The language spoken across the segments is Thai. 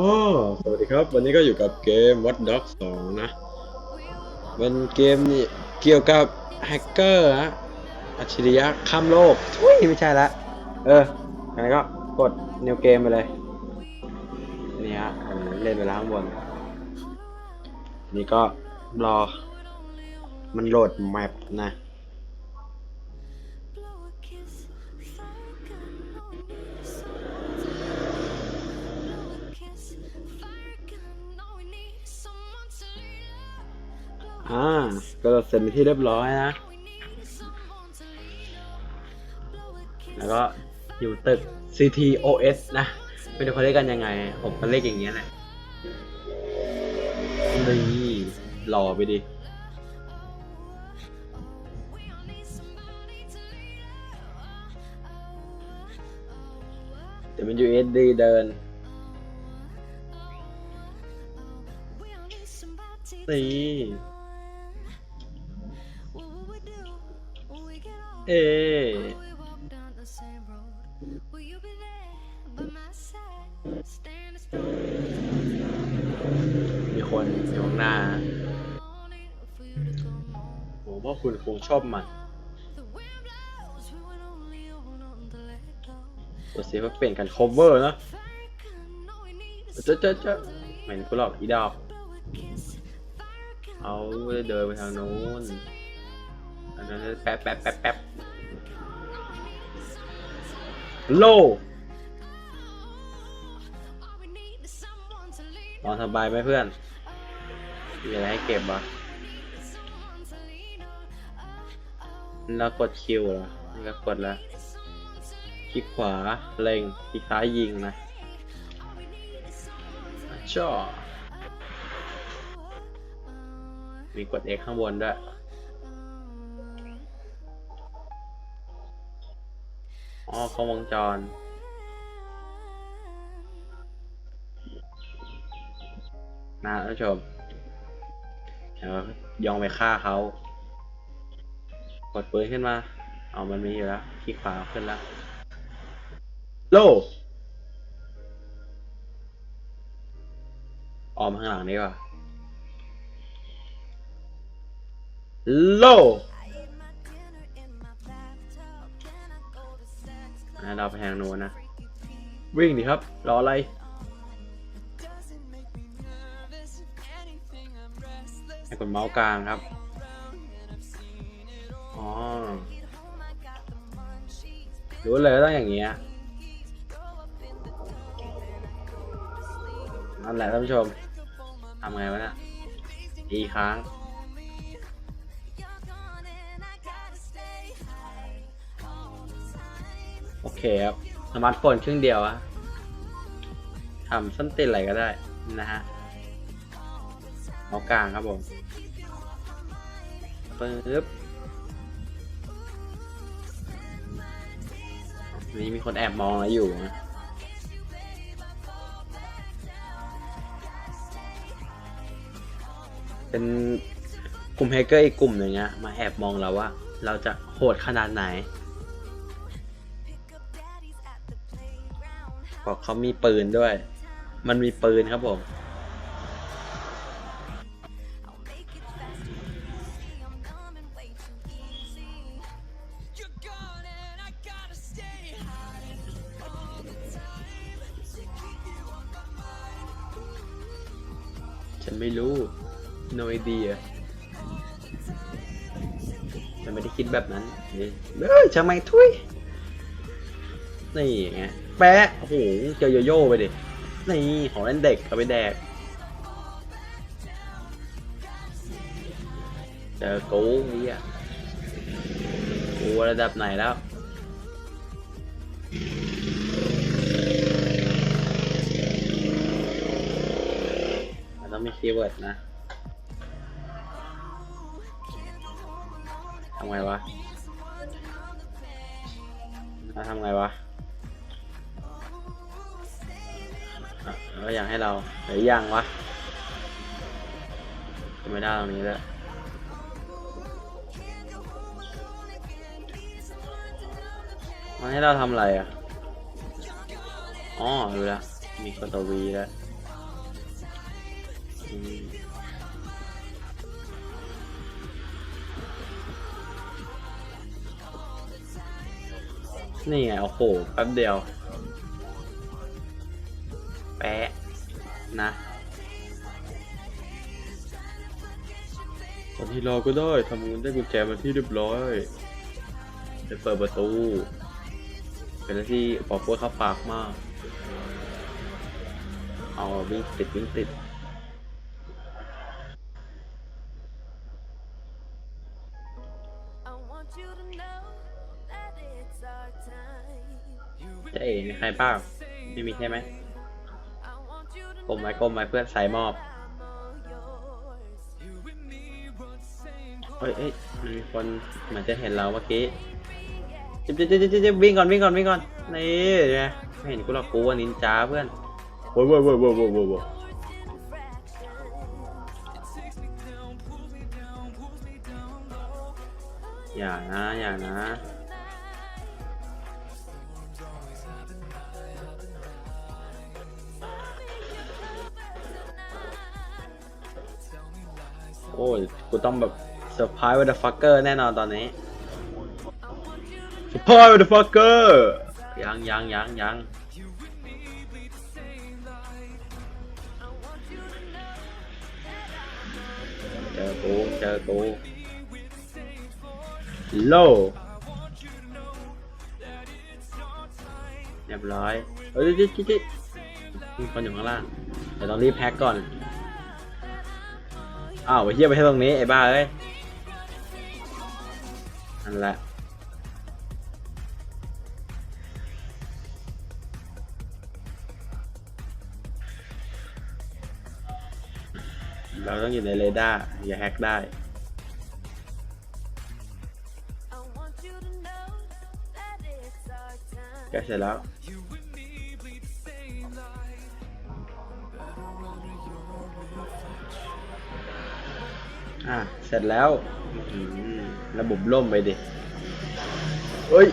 อ๋อสวัสดีครับ วันนี้ก็อยู่กับเกม Watch Dogs 2 นะเป็นเกมนี่เกี่ยวกับแฮกเกอร์ฮะอัจฉริยะข้ามโลกทุยไม่ใช่ละ เอองั้นก็กด New Game ไปเลย นี่ฮะผมเล่นไปแล้วข้างบน นี่ก็รอ มันโหลดแมปนะ อ่าก็เสร็จเป็นที่เรียบร้อยนะ แล้วก็อยู่ตึก CTOS นะ ไม่รู้เขาเรียกกันยังไง ผมก็เรียกอย่างเงี้ยแหละนี่หล่อไปดิแต่มัน USD เดินนี่ เอมีคนอยู่ข้างหน้าผมว่าคุณคงชอบมันตัวสีมันเปลี่ยนกัน cover นะเจ๊ะเจ๊ะเจ๊ะเหม็นกูหรอกอีดอกเอาเดินไปทางนู้นอันนั้น แป๊บแป๊บแป๊บแป๊บโลนอนสบายไหมเพื่อน มีอะไรให้เก็บวะแล้วกดคิวเหรอนี่ก็กดแล้วคลิกขวาเล็งคลิกซ้ายยิงนะจ่อมีกด X ข้างบนด้วย อ๋อครบวงจร นะท่านผู้ชมเดี๋ยวยองไปฆ่าเขา กดปืนขึ้นมา เอามันมีอยู่แล้วคลิกขวาขึ้นแล้ว โลออมข้างหลังนี้ว่ะโล นะเราไปทางโน้นนะ วิ่งดิครับ รออะไร ให้กดเมาส์กลางครับ อ๋อรู้เลยว่าต้องอย่างเงี้ยนั่นแหละท่านผู้ชมทำไงวะเนี่ยอีกครั้ง อเคครับสมาร์ทโฟนครื่งเดียวอะทำส้นตีนอะไรก็ได้นะฮะเอากลางครับผมปึ๊บนี่มีคนแอบมองเราอยู่นะเป็นกลุ่มแฮกเกอร์อีกกลุ่มหนึ่งอะมาแอบมองเราว่า เราจะโหดขนาดไหน บอเขามีปืนด้วย มันมีปืนครับผมฉันไม่รู้ no idea ฉันไม่ได้คิดแบบนั้นเฮ้ยเอ้ยจะไม่ทุย นี่ไงแปะโอ้โหเจอโยโย่ไปดินี่ของเล่นเด็กเอาไปแดกเจอกูนี่อะกูระดับไหนแล้วมันต้องมีคีย์เวิร์ดนะทำไงวะทำไงวะ แล้วยังให้เราหรือยังวะก็ไม่ได้ตรงนี้แล้วมันให้เราทำอะไรอะ อ๋อรู้แล้วมีคนตัววีแล้วนี่ไง โอ้โห แป๊บเดียว แปะนะตอนที่รอก็ได้ทำเงินได้กุญแจมาที่เรียบร้อยจะเปิดประตู เป็นอะไรที่ปอกกล้วยเข้าปากมาก เอาวิ่งติดวิ่งติด I want you to know that it's our time. เจะเอ๋มีใครบ้างไม่มีใช่ไหม กลมไว้กลมไว้เพื่อนสายมอบ I'm all yours. เฮ้ยเอ้ยมันมีคนเหมือนจะเห็นเราเมื่อกี้จิ๊บจิ๊บจิ๊บจิ๊บจิ๊บวิ่งก่อนวิ่งก่อนวิ่งก่อนนี่ไงไม่เห็นกูหรอกกูว่านินจาเพื่อนโว้ยโว้ยโว้ยโว้ยโว้ยโว้ยโว้ยอย่านะอย่านะ โอ้ย กูต้องแบบเซอร์ไพรส์ว h เดอะฟักเกอร์แน่นอนตอนนี้เซอร์ไพรส์ว h เดอะฟักเกอร์ยังยังยังยังเจอกูเจอกูโลเรียบร้อยเฮ้ยจิจิ๊ดจิ๊ดมีคนอยู่ข้างล่างเดี๋ยวต้องรีบแพ็กก่อน อ้าวไอ้เฮียไปให้ตรงนี้ไอ้บ้าเอ้ยนั่นแหละเราต้องอยู่ในเรดาร์อย่าแฮกได้ I want you to know that it's our time. ใกล้เสร็จแล้ว อะ เสร็จแล้วอื้อหือระบบล่มไปดิเฮ้ย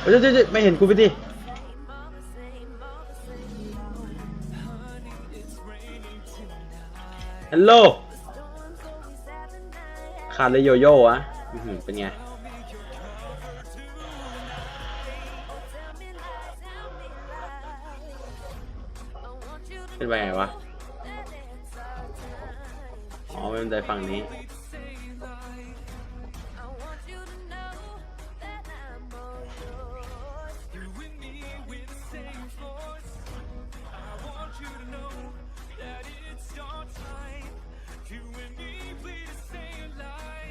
เฮ้ยเฮ้ยเฮ้ยไม่เห็นกูไปดิ All the same, all the same. ฮัลโหล Storms always at the night. ขาดเลยโยโย่อะอื้อหือเป็นไง Tell me lies, tell me lies. I want you to เป็นไปไงวะ อ๋อม่เป็นไรฝั่งนี้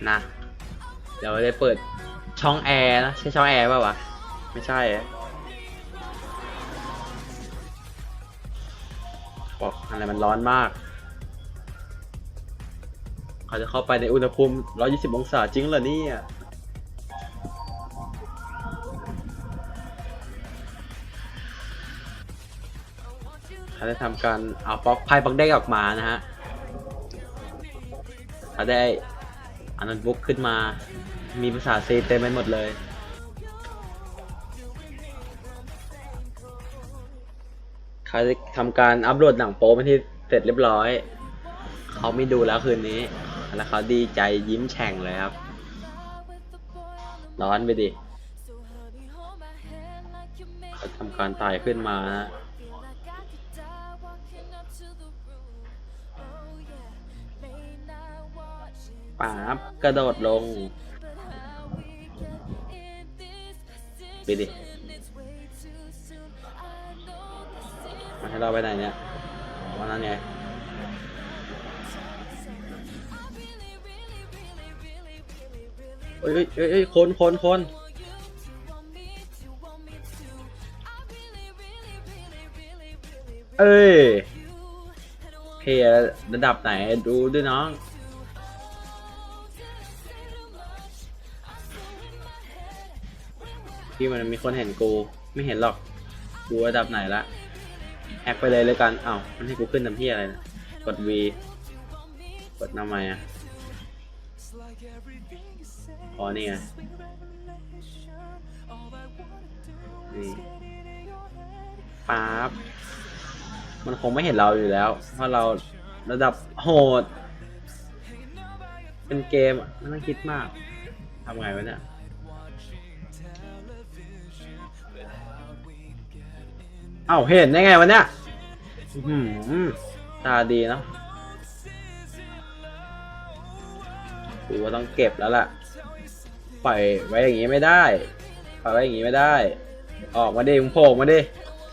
นะ เดี๋ยวได้เปิดช่องแอร์นะ ใช่ช่องแอร์ป่าวะ ไม่ใช่บอกอะไรมันร้อนมาก เขาจะเข้าไปในอุณหภูมิ 120 องศาจริงเหรอเนี่ยเขาได้ทำการเอาปลั๊กไพ่ปลั๊กได้ออกมานะฮะเขาได้อันนั้นบุ๊กขึ้นมา มีภาษาซีเต็มไปหมดเลยเขาได้ทำการอัปโหลดหนังโป๊มาที่เสร็จเรียบร้อย เขาไม่ดูแล้วคืนนี้ แล้วเขาดีใจยิ้มแฉ่งเลยครับ ร้อนไปดิเขาทำการตายขึ้นมาฮะป๊าบกระโดดลงไปดิมาให้เราไปไหนเนี่ยวันนั้นไง เอ้ยเอ้ยเอ้ยคนคนคนเอ้ย you. And I want เพยระดับไหนดูด้วยน้อง ที่มันมีคนเห็นกูไม่เห็นหรอก กูระดับไหนละแฮกไปเลยเลยกัน เอ้ามันให้กูขึ้นทำที่อะไรนะ กด V กดทำไมอะ พอนี่ไงนี่ป๊าบมันคงไม่เห็นเราอยู่แล้ว เพราะเราระดับโหด เป็นเกมไม่ต้องคิดมากทำไงวะเนี่ยเอ้าเห็นได้ไงวะเนี่ยตาดีเนาะ กูว่าต้องเก็บแล้วล่ะ ปล่อยไว้อย่างงี้ไม่ได้ ปล่อยไว้อย่างงี้ไม่ได้ ออกมาดิมึงโผล่มาดิ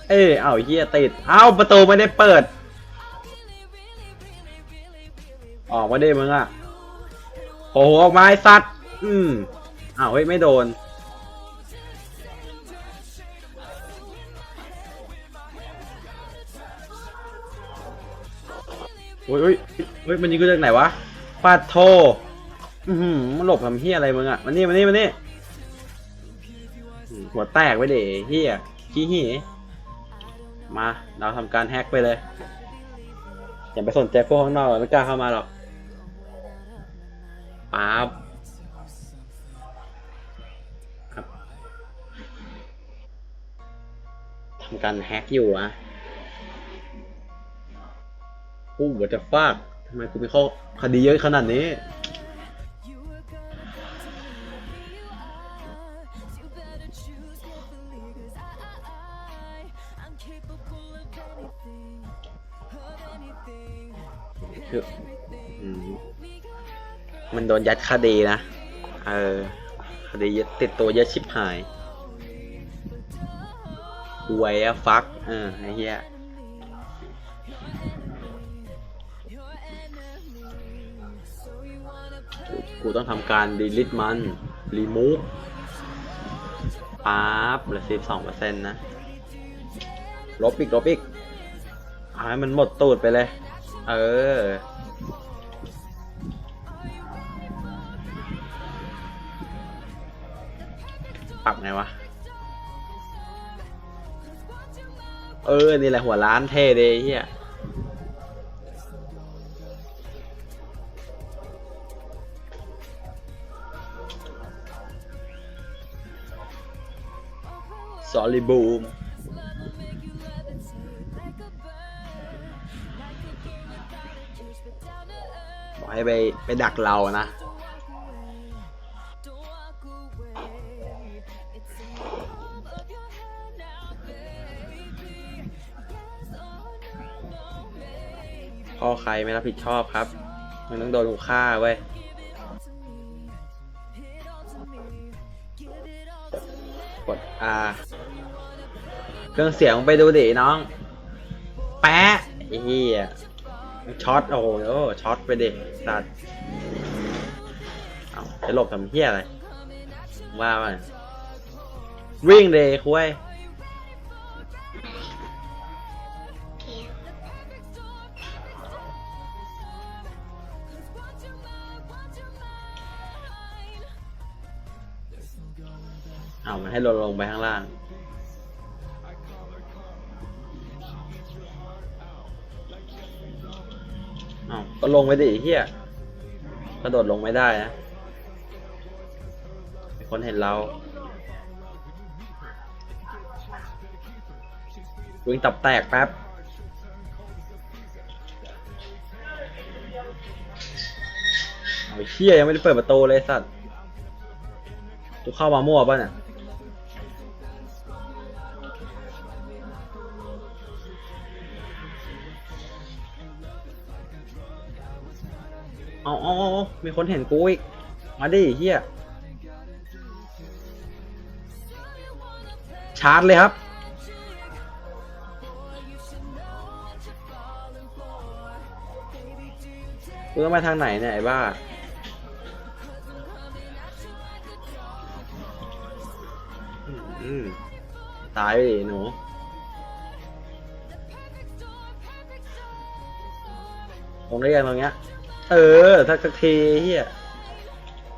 เอ้ยเอ้าเฮียติด เอ้าประตูไม่ได้เปิด ออกมาดิมึงอะโผล่ออกมาไอ้สัตว์ อืมอ้าวเฮ้ยไม่โดนโอ้ยโอ้ยโอ้ยมันยิงกูจากไหนวะปาดโท อืมันหลบทำเฮียอะไรมึงอะมานี่มานี่มานี่หัวแตกไปเดเฮียขี้หีมา เราทำการแฮกไปเลย อย่าไปสนใจพวกข้างนอกไม่กล้าเข้ามาหรอกป๊าบทำการแฮกอยู่อะอู้วัจะฟากทำไมกูมีข้อคดีเยอะขนาดนี้ คืออืมมันโดนยัดคดีนะ เออคดีติดตัวเยอะชิบหายหวยอะฟัก เออไอ้เหี้ยกูต้องทำการดีลิทมัน รีมูฟปั๊บเหลือสิบสองเปอร์เซ็นต์นะ ลบอีก ลบอีกเอาให้มันหมดตูดไปเลย เออ ปรับไงวะ เออ นี่แหละหัวร้านเท่เลยไอ้เฮียสอรี่บูม ไปไปดักเรานะพ่อใครไม่รับผิดชอบครับ มันต้องโดนฆ่าเว้ยกด R เครื่องเสียงไปดูดิน้อง แปะเฮีย ช็อตโอ้โหช็อตไปดิสัตว์เอาจะหลบทำเหี้ยอะไรว่าไปวิ่งเดย์คุยเอามันให้ลงลงไปข้างล่าง อาก็ลงไปดิไอ้เฮียกระโดดลงไม่ได้นะมีคนเห็นเรา วิ่งตับแตกแป๊บ เอาไอ้เฮียยังไม่ได้เปิดประตูเลยสัตว์กูเข้ามามั่วป่ะเนี่ย เอาเอาเอามีคนเห็นกูอีก มาดิเฮียชาร์จเลยครับ กูต้องไปทางไหนเนี่ย ไอ้บ้า อืมตายไปดิหนูตรงได้ยังตรงเนี้ย เออทักสักทีเฮีย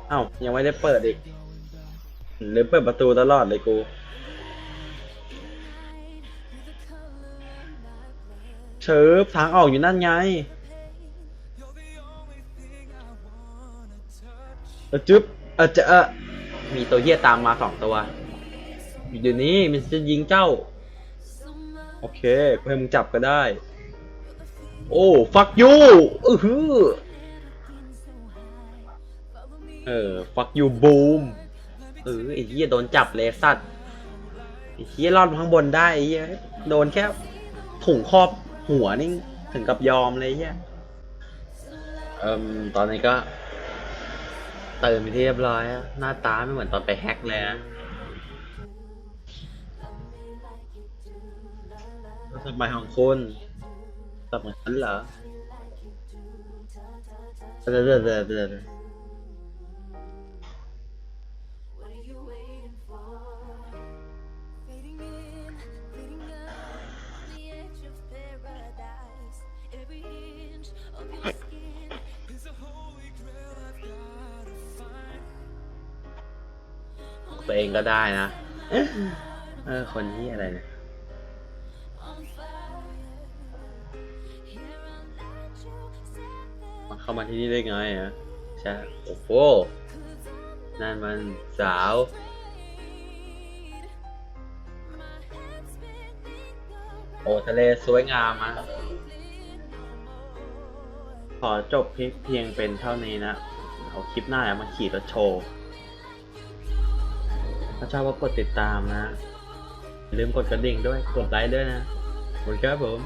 เอ้ายังไม่ได้เปิดอีกหรือเปิดประตูตลอดเลยกู เชิบทางออกอยู่นั่นไง เออจึ๊บเออจะเออมีตัวเฮียตามมาสองตัว อยู่เดี๋ยวนี้มันจะยิงเจ้า โอเคกูให้มึงจับก็ได้ โอ้ fuck you อือหือ เออ fuck you boom เออไอ้เหี้ยโดนจับเลยสัตว์ไอ้เหี้ยรอดมาข้างบนได้ไอ้เหี้ยโดนแค่ถุงครอบหัวนี่ถึงกับยอมเลยไอ้เหี้ยเอ่มตอนนี้ก็ตื่นไปนที่เรียบร้อยอะหน้าตาไม่เหมือนตอนไปแฮกเลยนะสบายของคุณสบายฉันเหรอเดี๋ยวเดี๋ยวเดี๋ยวเดี๋ยว งก็ได้นะ เออ คนที่อะไรเนี่ย On fire. Here I'll let you set มันเข้ามาที่นี่ได้ไงอะใช่โอ้โหนั่นมันสาว the fade. My head spinning โอ้ทะเลสวยงามอะ around, no more. ขอจบคลิปเพียงเป็นเท่านี้นะ เอาคลิปหน้ามาขี่รถโชว์ ถ้าชอบก็กดติดตามนะอย่าลืมกดกระดิ่งด้วย กดไลค์ด้วยนะขอบคุณครับผม